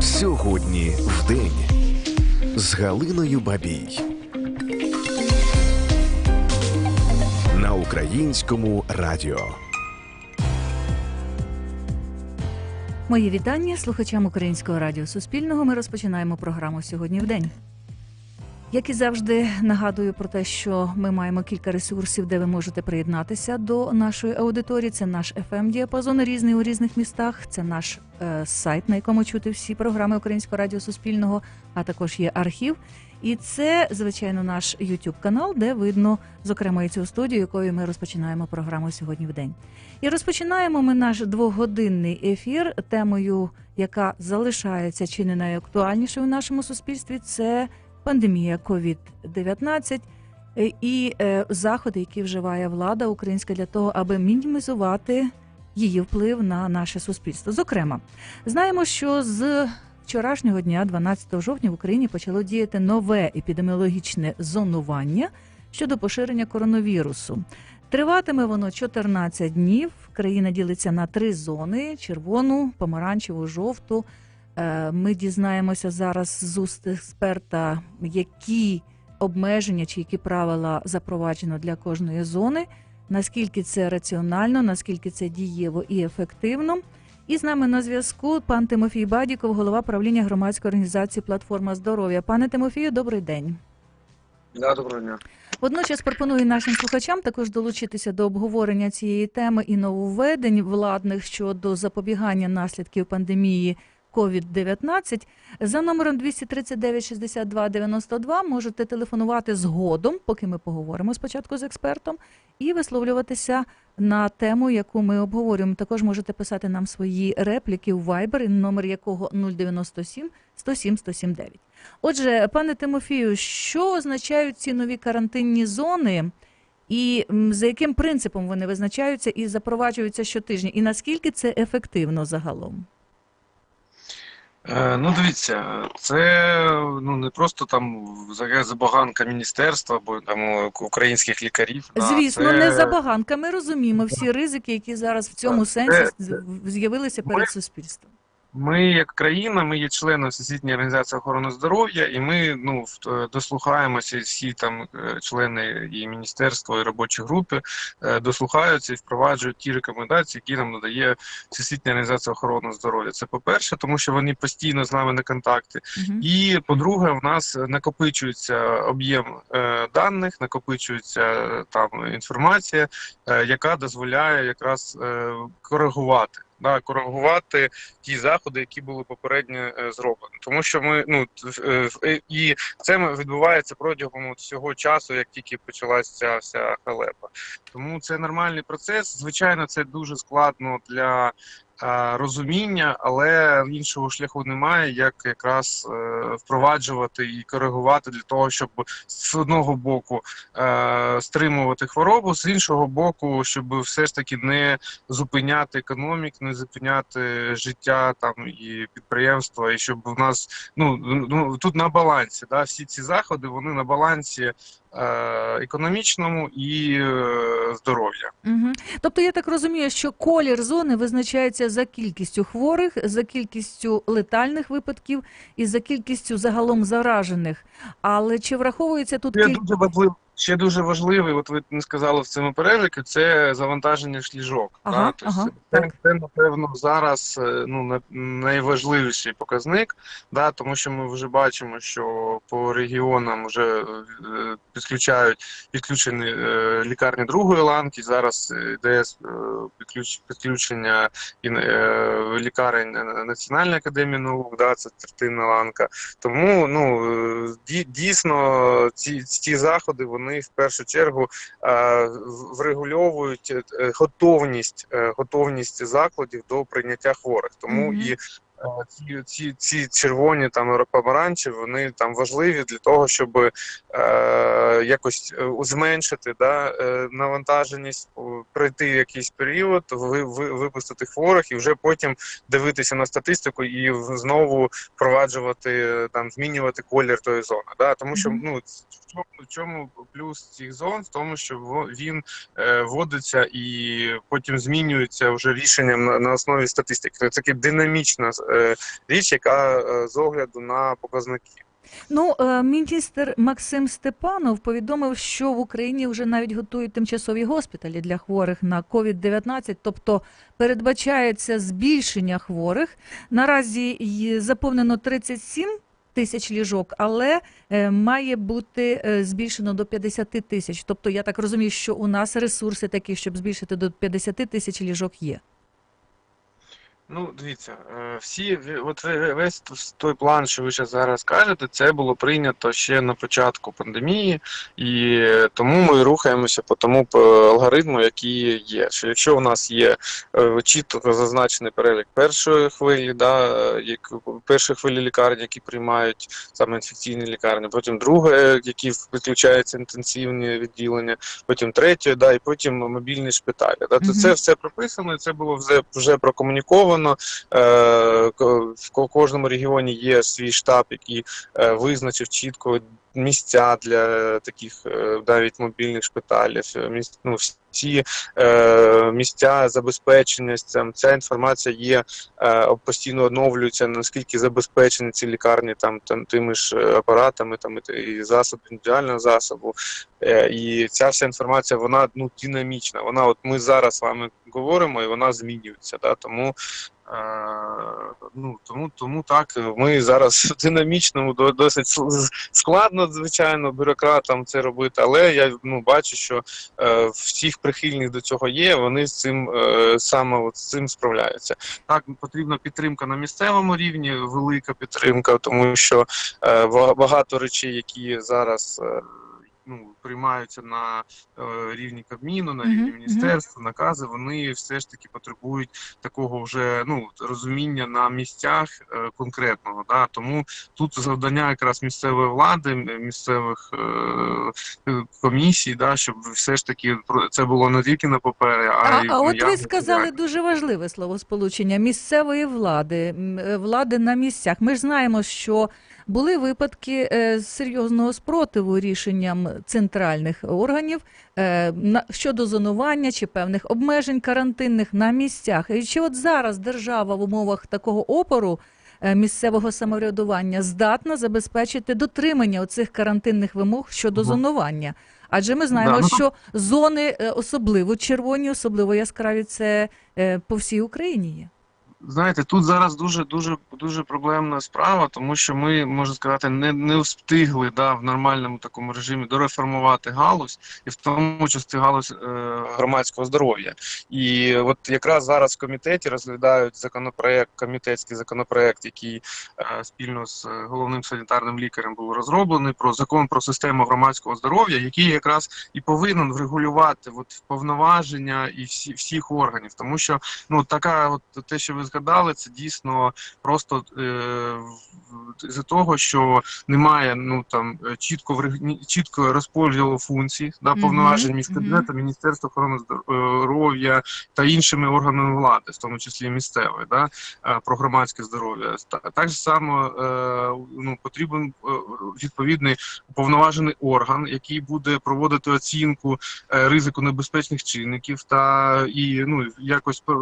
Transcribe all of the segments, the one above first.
Сьогодні в день з Галиною Бабій. На українському радіо. Мої вітання слухачам Українського радіо Суспільного. Ми розпочинаємо програму сьогодні в день. Як і завжди, нагадую про те, що ми маємо кілька ресурсів, де ви можете приєднатися до нашої аудиторії. Це наш fm діапазон різний у різних містах. Це наш е, сайт, на якому чути всі програми Українського радіо Суспільного, а також є архів. І це, звичайно, наш youtube канал, де видно, зокрема, і цю студію, якою ми розпочинаємо програму сьогодні в день. І розпочинаємо ми наш двогодинний ефір темою, яка залишається чи не найактуальнішою в нашому суспільстві. Це пандемія COVID-19 е, і е, заходи, які вживає влада українська для того, аби мінімізувати її вплив на наше суспільство. Зокрема, знаємо, що з вчорашнього дня, 12 жовтня, в Україні почало діяти нове епідеміологічне зонування щодо поширення коронавірусу. Триватиме воно 14 днів. Країна ділиться на три зони: червону, помаранчеву, жовту. Е, Ми дізнаємося зараз з уст експерта, які обмеження чи які правила запроваджено для кожної зони, наскільки це раціонально, наскільки це дієво і ефективно. І з нами на зв'язку пан Тимофій Бадіков, голова правління громадської організації Платформа здоров'я. Пане Тимофію, добрий день. Да, доброго дня. Водночас пропоную нашим слухачам також долучитися до обговорення цієї теми і нововведень владних щодо запобігання наслідків пандемії COVID-19. За номером 239 62 92 можете телефонувати згодом, поки ми поговоримо спочатку з експертом, і висловлюватися на тему, яку ми обговорюємо. Також можете писати нам свої репліки у Viber, номер якого 097 107 179. Отже, пане Тимофію, що означають ці нові карантинні зони, і за яким принципом вони визначаються і запроваджуються щотижня, і наскільки це ефективно загалом? Е, ну, дивіться, це ну не просто там забаганка міністерства або там українських лікарів. да, Звісно, це- не забаганка. Ми розуміємо всі ризики, які зараз в цьому сенсі з'явилися перед суспільством. Ми, як країна, ми є членом Всесвітньої організації охорони здоров'я, і ми ну е, дослухаємося всі там е, члени і міністерства, і робочі групи е, дослухаються і впроваджують ті рекомендації, які нам надає Всесвітня організація охорони здоров'я. Це по-перше, тому що вони постійно з нами на контакті. Мгм. І по-друге, в нас накопичується об'єм е, даних, накопичується там інформація, е, яка дозволяє якраз е, коригувати. Да, коригувати ті заходи, які були попередньо е, зроблені, тому що ми ну е, е, і це відбувається протягом от всього часу, як тільки почалася вся халепа. Тому це нормальний процес. Звичайно, це дуже складно для розуміння, але іншого шляху немає, як якраз е, впроваджувати і коригувати для того, щоб з одного боку е, стримувати хворобу, з іншого боку, щоб все ж таки не зупиняти економік, не зупиняти життя там і підприємства, і щоб у нас ну, ну тут на балансі, да, всі ці заходи вони на балансі е, економічному і е, здоров'я. Угу. Тобто я так розумію, що колір зони визначається за кількістю хворих, за кількістю летальних випадків і за кількістю загалом заражених. Але чи враховується тут Це кіль... дуже важливо. Ще дуже важливий, от ви не сказали в цьому переліку, це завантаження шліжок. Ага, да? Тобто ага, це, так. це, напевно, зараз е, ну, найважливіший показник, да? тому що ми вже бачимо, що по регіонам вже е, підключають підключені е, лікарні другої ланки. Зараз йде підключення лікарень Національної академії наук, да? це третина ланка. Тому ну дійсно ці, ці заходи вони в першу чергу е, врегульовують е, готовність, е, готовність закладів до прийняття хворих. Тому Мгм. і е, ці, ці, ці червоні там помаранчеві, вони там важливі для того, щоб е, якось е, зменшити да, е, навантаженість, пройти якийсь період, ви, ви, випустити хворих і вже потім дивитися на статистику і знову впроваджувати е, там, змінювати колір тої зони. Да? Тому що ну в чому, плюс цих зон? В тому, що він е, вводиться і потім змінюється вже рішенням на, на основі статистики. Це таке динамічна е, е, річ, яка е, з огляду на показники. Ну, е, міністр Максим Степанов повідомив, що в Україні вже навіть готують тимчасові госпіталі для хворих на COVID-19, тобто передбачається збільшення хворих. Наразі заповнено 37 тисяч ліжок, але е, має бути е, збільшено до 50 тисяч. Тобто, я так розумію, що у нас ресурси такі, щоб збільшити до 50 тисяч ліжок є. Ну, дивіться, е, всі от весь той план, що ви ще зараз кажете, це було прийнято ще на початку пандемії, і тому ми рухаємося по тому алгоритму, який є. Що якщо у нас є е, чітко зазначений перелік першої хвилі, да, е, як першої хвилі лікарні, які приймають саме інфекційні лікарні, потім друге, які включаються інтенсивні відділення, потім третє, да, і потім мобільні шпиталі. Да, то Мгм. це все прописано, і це було вже, вже прокомуніковано. Е, ко- в ко- кожному регіоні є свій штаб, який е, визначив чітко місця для таких е, навіть мобільних шпиталів. е, ну, всі е, місця забезпечення цим. Ця інформація є е, постійно оновлюється, наскільки забезпечені ці лікарні там, там тими ж е, апаратами, там і, засоб індивідуального засобу. Е, і ця вся інформація вона ну динамічна. Вона, от ми зараз з вами говоримо, і вона змінюється. Да? Тому Е, ну тому, тому так ми зараз в динамічному до- досить складно, звичайно, бюрократам це робити, але я ну бачу, що е, всіх прихильних до цього є. Вони з цим е, саме от з цим справляються. Так потрібна підтримка на місцевому рівні, велика підтримка, тому що е, багато речей, які зараз. е, Ну, приймаються на е, рівні Кабміну, на рівні міністерства, накази, вони все ж таки потребують такого вже ну розуміння на місцях е, конкретного. Да? Тому тут завдання якраз місцевої влади, місцевих е, е, комісій, да, щоб все ж таки це було не тільки на папері, а, А, й а от ви сказали дуже важливе словосполучення місцевої влади, влади на місцях. Ми ж знаємо, що були випадки е, серйозного спротиву рішенням центральних органів е, щодо зонування чи певних обмежень карантинних на місцях. І чи от зараз держава в умовах такого опору е, місцевого самоврядування здатна забезпечити дотримання оцих карантинних вимог щодо зонування? Адже ми знаємо, Да, ну, що зони особливо червоні, особливо яскраві, це по всій Україні є. Знаєте, тут зараз дуже дуже дуже проблемна справа, тому що ми можна сказати, не, не встигли да, в нормальному такому режимі дореформувати галузь, і в тому числі галузь е, громадського здоров'я. І от якраз зараз в комітеті розглядають законопроект, комітетський законопроект, який е, спільно з е, головним санітарним лікарем був розроблений про закон про систему громадського здоров'я, який якраз і повинен врегулювати от повноваження і всі всіх органів, тому що ну така, от те, що ви згадали, це дійсно просто е, з того, що немає ну там е, чітко ні- чітко розподілу функцій да, повноважень між кабінетом, міністерством охорони здоров'я та іншими органами влади, в тому числі місцевої, да, е, про громадське здоров'я. Та- Так само е, ну, потрібен е, відповідний уповноважений орган, який буде проводити оцінку е, ризику небезпечних чинників та і ну якось е,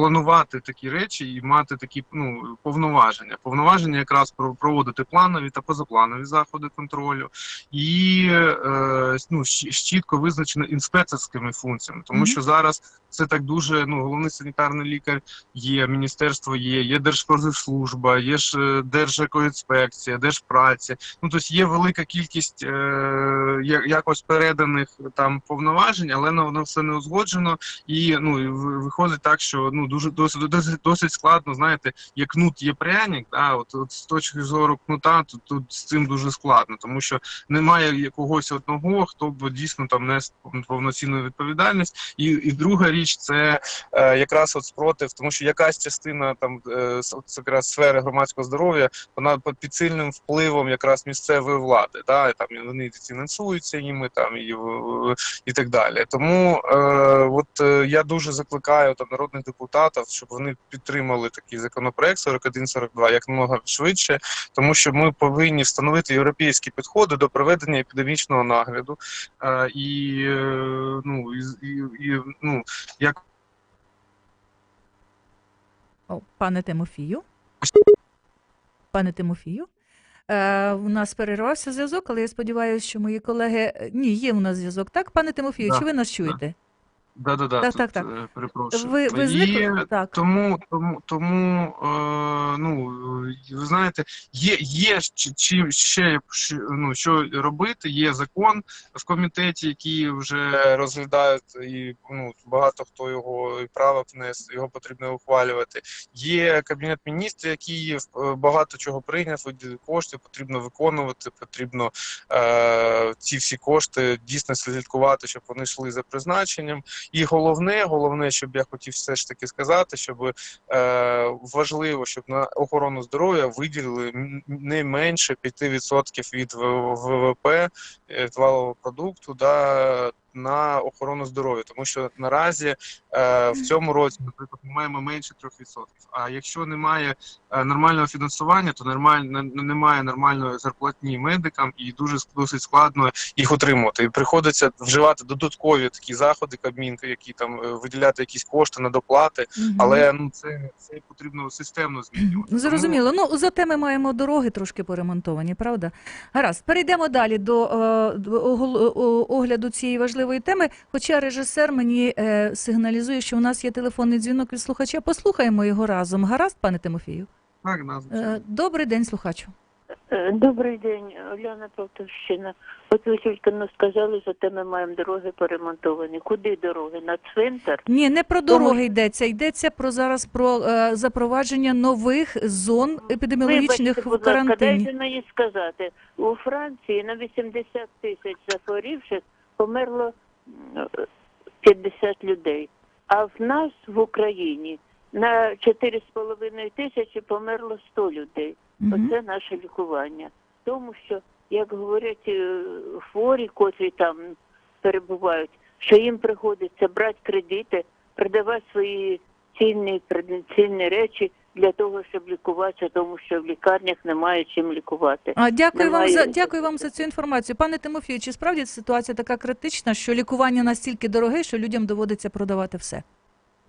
планувати такі речі і мати такі ну повноваження. Повноваження якраз про- проводити планові та позапланові заходи контролю, і е, ну чітко визначено інспекторськими функціями, тому Мгм. що зараз це так дуже ну головний санітарний лікар є, міністерство є, є Держпродслужба, є ж е, Держекоінспекція, Держпраця. Ну тобто є велика кількість е, якось переданих там повноважень, але воно все не узгоджено. І ну виходить так, що ну дуже досить досить, досить складно. Знаєте, є кнут, є пряник. Да, от, от з точки зору кнута, тут, тут з цим дуже складно, тому що немає якогось одного, хто б дійсно там нес повноцінну відповідальність. І, і друга річ це е, якраз от спротив, тому що якась частина там е, якраз сфери громадського здоров'я, вона під сильним впливом якраз місцевої влади. Да, там і вони фінансуються їми, там і, і так далі. Тому е, от е, я дуже закликаю там народних депутатів, щоб вони підтримали такий законопроект 4142 як намога швидше, тому що ми повинні встановити європейські підходи до проведення епідемічного нагляду. Е, і, е, ну, і, і ну, як О, пане Тимофію. Пане Тимофію. Е, у нас перервався зв'язок, але я сподіваюся, що мої колеги. е, Ні, є у нас зв'язок. Так, пане Тимофію, Да, чи ви нас чуєте? Да, да, да, Так, тут, так, так. е, перепрошую. Ви, ви зникли? Так. Тому, тому, тому е, ну, е, ви знаєте, є, є чим ще ну, що робити. Є закон в комітеті, який вже розглядають, і ну, багато хто його і право внес, його потрібно ухвалювати. Є кабінет міністрів, який е, багато чого прийняв, кошти, потрібно виконувати, потрібно е, ці всі кошти дійсно слідкувати, щоб вони йшли за призначенням. І головне, головне, щоб я хотів все ж таки сказати, щоб е, важливо, щоб на охорону здоров'я виділили не менше 5% від ВВП е, валового продукту да, на охорону здоров'я, тому що наразі е, в цьому році, наприклад, ми маємо менше 3%. А якщо немає е, нормального фінансування, то нормальна немає нормальної зарплатні медикам і дуже досить складно їх отримувати. І приходиться вживати додаткові такі заходи, кабмінки, які там е, виділяти якісь кошти на доплати, Мгм. але ну це, це потрібно системно змінювати. Ну, Зрозуміло. Ну, зате ми маємо дороги трошки поремонтовані, правда? Гаразд, перейдемо далі до, е, до огляду цієї важливої теми. Хоча режисер мені е, сигналізує, що у нас є телефонний дзвінок від слухача. Послухаємо його разом. Гаразд, пане Тимофію? Тому, так, да. Е, добрий день, слухачу. Е, Добрий день, Оляна Полтавщина. От ви тільки ну, сказали, що те ми маємо дороги поремонтовані. Куди дороги? На цвинтар? Ні, не про дороги що- йдеться. Йдеться про зараз про е, запровадження нових зон епідеміологічних Вибачте, в будь ласка, карантині. дайте мені сказати. У Франції на 80 тисяч захворівших померло м, 50 людей. А в нас в Україні на 4,5 тисячі померло 100 людей. Оце наше лікування. Тому що, як говорять е, хворі, котрі там перебувають, що їм приходиться брати кредити, продавати свої цінні, цінні речі для того, щоб лікуватися, тому що в лікарнях немає чим лікувати. А дякую вам за дякую вам за цю інформацію. Пане Тимофію, чи справді ситуація така критична, що лікування настільки дороге, що людям доводиться продавати все?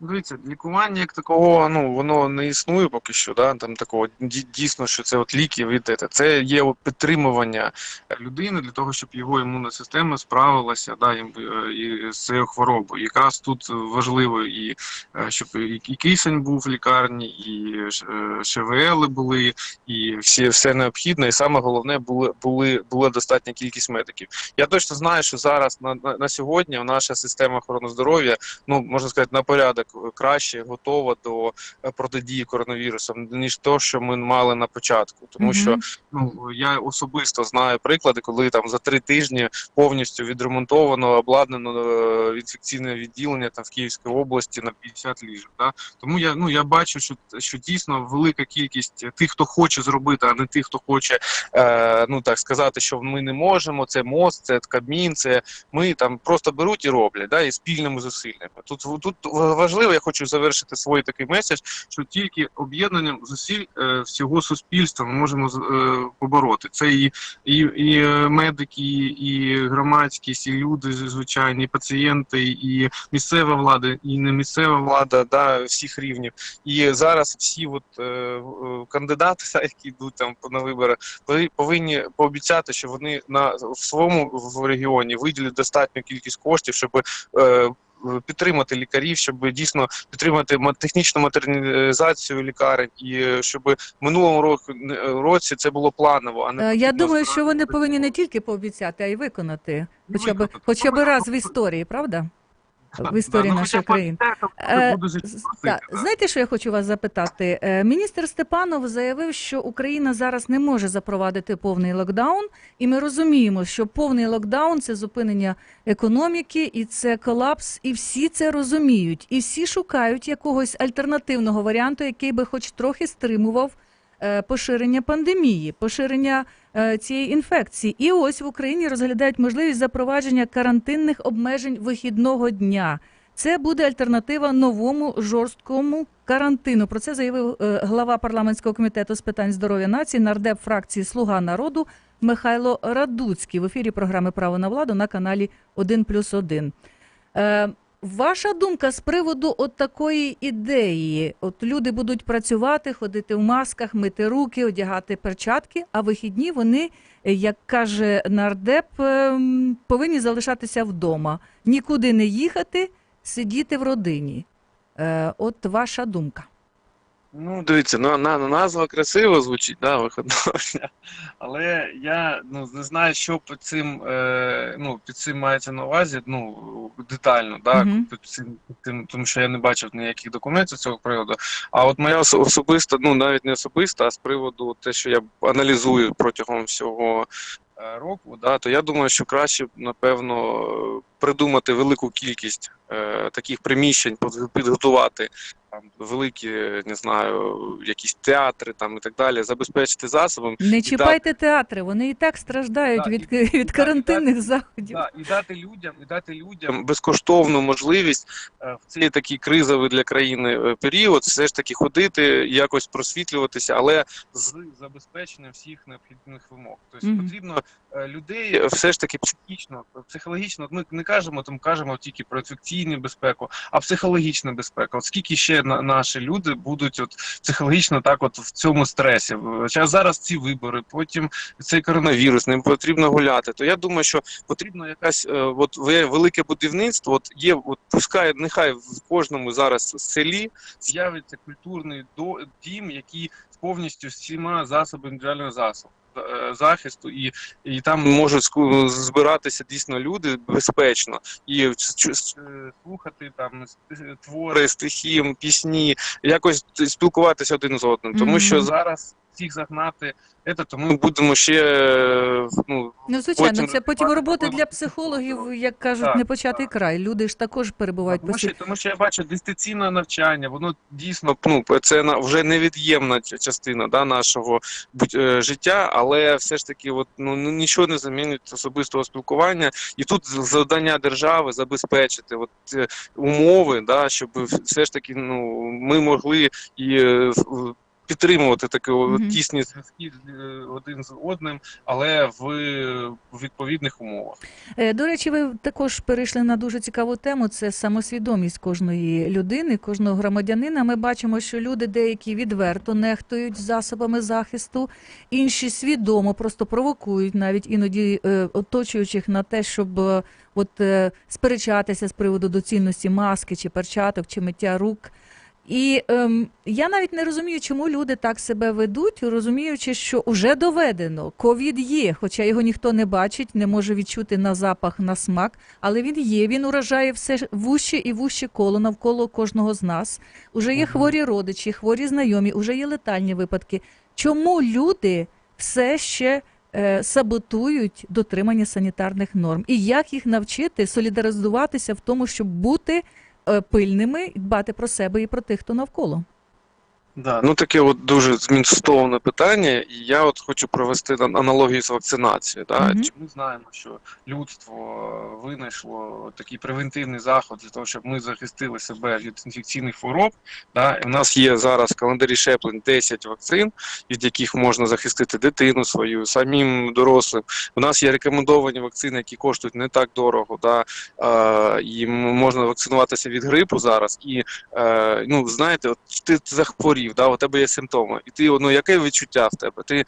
Дивіться, лікування як такого, ну воно не існує поки що. Да? Там такого ді- дійсно, що це от ліки від це. Є от підтримування людини для того, щоб його імунна система справилася да, е, і з цією хворобою. Якраз тут важливо і е, щоб і, кисень був в лікарні, і е, ШВЛ були, і всі все необхідне. І саме головне були, були була достатня кількість медиків. Я точно знаю, що зараз на, на, на сьогодні наша система охорони здоров'я ну можна сказати, на порядок краще готова до е, протидії коронавірусом, ніж то, що ми мали на початку. Тому що ну я особисто знаю приклади, коли там за три тижні повністю відремонтовано, обладнано е, інфекційне відділення там в Київській області на 50 ліжок. Да? Тому я ну я бачу, що що дійсно велика кількість тих, хто хоче зробити, а не тих, хто хоче е, ну так сказати, що ми не можемо. Це мост, це Кабмін, це ми там просто беруть і роблять, да, і спільними зусиллями. Тут тут важливо, я хочу завершити свій такий меседж, що тільки об'єднанням зусиль е, всього суспільства ми можемо е, побороти. Це і, і, і медики, і громадськість, і люди звичайні, і пацієнти, і місцева влада, і не місцева влада, да, всіх рівнів. І зараз всі от, е, кандидати, да, які йдуть там на вибори, ви повинні пообіцяти, що вони на в своєму в регіоні виділять достатню кількість коштів, щоб підтримати лікарів, щоб дійсно підтримати ма- технічну модернізацію лікарень, і е, щоб в минулому року році це було планово. А не Е, Я думаю, що вони повинні не тільки пообіцяти, а й виконати. Хоча б хоча б Ну, раз в ну, історії, правда? В історії да, ну, нашої країни. Е, да. знаєте, що я хочу вас запитати? Е, Міністр Степанов заявив, що Україна зараз не може запровадити повний локдаун, і ми розуміємо, що повний локдаун це зупинення економіки і це колапс, і всі це розуміють, і всі шукають якогось альтернативного варіанту, який би хоч трохи стримував поширення пандемії, поширення е, цієї інфекції. І ось в Україні розглядають можливість запровадження карантинних обмежень вихідного дня. Це буде альтернатива новому жорсткому карантину. Про це заявив е, глава парламентського комітету з питань здоров'я нації, нардеп фракції Слуга народу Михайло Радуцький в ефірі програми Право на владу на каналі 1+,1. Ваша думка з приводу от такої ідеї? От люди будуть працювати, ходити в масках, мити руки, одягати перчатки, а вихідні вони, як каже нардеп, ем, повинні залишатися вдома, нікуди не їхати, сидіти в родині. Е, От ваша думка. Ну, дивіться, ну, на, назва красиво звучить, да, виходного дня. Але я ну, не знаю, що під цим, е, ну, під цим мається на увазі, ну, детально, да, Мгм. під цим, під тим, тому що я не бачив ніяких документів з цього приводу. А от моя особиста, ну навіть не особиста, а з приводу те, що я аналізую протягом всього е, року, да, то я думаю, що краще, б, напевно, придумати велику кількість е, таких приміщень, підготувати там великі, не знаю, якісь театри там і так далі, забезпечити засобом. Не чіпайте театри, вони і так страждають Да, від, і- від карантинних заходів. Да, і дати людям, і дати людям безкоштовну можливість е, в цей такий кризовий для країни е, період, все ж таки ходити, якось просвітлюватися, але з забезпеченням всіх необхідних вимог. Тобто Мгм. потрібно е, людей все ж таки психічно, психологічно. Ми не кажемо там, кажемо тільки про інфекційну безпеку, а психологічна безпека. От скільки ще наші люди будуть от психологічно так, от в цьому стресі. Зараз зараз ці вибори, потім цей коронавірус, ним потрібно гуляти. То я думаю, що потрібно якась е, от велике будівництво. От є, от пускай нехай в кожному зараз селі з'явиться культурний до дім, який повністю всіма засобами індивідуального засобу. Е, Захисту і, і там можуть збиратися дійсно люди безпечно і слухати там твори, стихи, пісні, якось спілкуватися один з одним. Тому що зараз всіх загнати, це, то ми будемо ще е, ну, Ну, звичайно, потім це потім роботи для психологів, як кажуть, Так, не початий так. край. Люди ж також перебувають тому постійно. тому що я бачу дистанційне навчання, воно дійсно ну, це вже невід'ємна частина да, нашого е, життя, але все ж таки, от, ну, ну, нічого не замінить особистого спілкування. І тут завдання держави забезпечити от, е, умови, да, щоб все ж таки ну, ми могли і е, підтримувати такі Мгм. тісні зв'язки е, один з одним, але в, відповідних умовах. Е, До речі, ви також перейшли на дуже цікаву тему. Це самосвідомість кожної людини, кожного громадянина. Ми бачимо, що люди деякі відверто нехтують засобами захисту, інші свідомо просто провокують навіть іноді е, оточуючих на те, щоб от сперечатися з приводу доцільності маски чи перчаток, чи миття рук. І ем, я навіть не розумію, чому люди так себе ведуть, розуміючи, що вже доведено, ковід є, хоча його ніхто не бачить, не може відчути на запах, на смак, але він є. Він уражає все вуще і вуще коло навколо кожного з нас. Уже є хворі родичі, хворі знайомі, уже є летальні випадки. Чому люди все ще е, саботують дотримання санітарних норм? І як їх навчити солідаризуватися в тому, щоб бути пильними, дбати про себе і про тих, хто навколо? Да, ну таке от дуже змістовне питання, і я от хочу провести аналогію з вакцинацією. Да? Мгм. Чи Ми знаємо, що людство винайшло такий превентивний заход для того, щоб ми захистили себе від інфекційних хвороб. Да? І в нас є зараз в календарі щеплень 10 вакцин, від яких можна захистити дитину свою, самим дорослим. У нас є рекомендовані вакцини, які коштують не так дорого. Да? Е, і можна вакцинуватися від грипу зараз. І е, ну, знаєте, от ти захворів, да, у тебе є симптоми, і ти ну, яке відчуття в тебе? Ти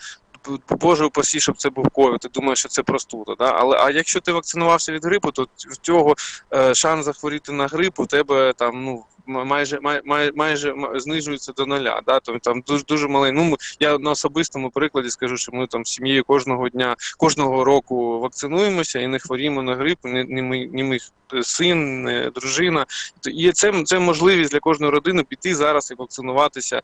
Боже упасі, щоб це був ковід, ти думаєш, що це простуда. Да? Але а якщо ти вакцинувався від грипу, то в цього е, шанс захворіти на грип у тебе там ну. Майже май, май, майже м- знижується до нуля. Да? Тобто там дуже дуже малий. Ну я на особистому прикладі скажу, що ми там сім'єю кожного дня, кожного року вакцинуємося і не хворіємо на грип, ні, ні, ми, ні мій е, син, ні дружина. І це, це можливість для кожної родини піти зараз і вакцинуватися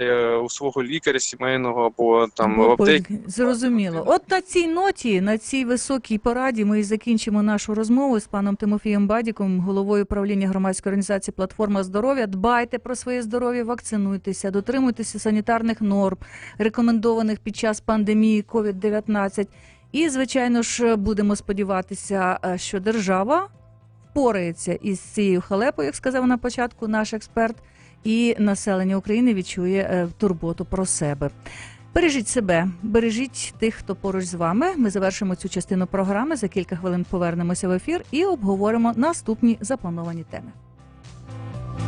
е, у свого лікаря сімейного або там в Або аптеці. Зрозуміло. От на цій ноті, на цій високій пораді, ми і закінчимо нашу розмову з паном Тимофієм Бадіком, головою правління громадської організації Платформа здоров'я. Дбайте про своє здоров'я, вакцинуйтеся, дотримуйтеся санітарних норм, рекомендованих під час пандемії COVID-19. І, звичайно ж, будемо сподіватися, е, що держава впорається із цією халепою, як сказав на початку наш експерт, і населення України відчує е, турботу про себе. Бережіть себе, бережіть тих, хто поруч з вами. Ми завершимо цю частину програми. За кілька хвилин повернемося в ефір і обговоримо наступні заплановані теми.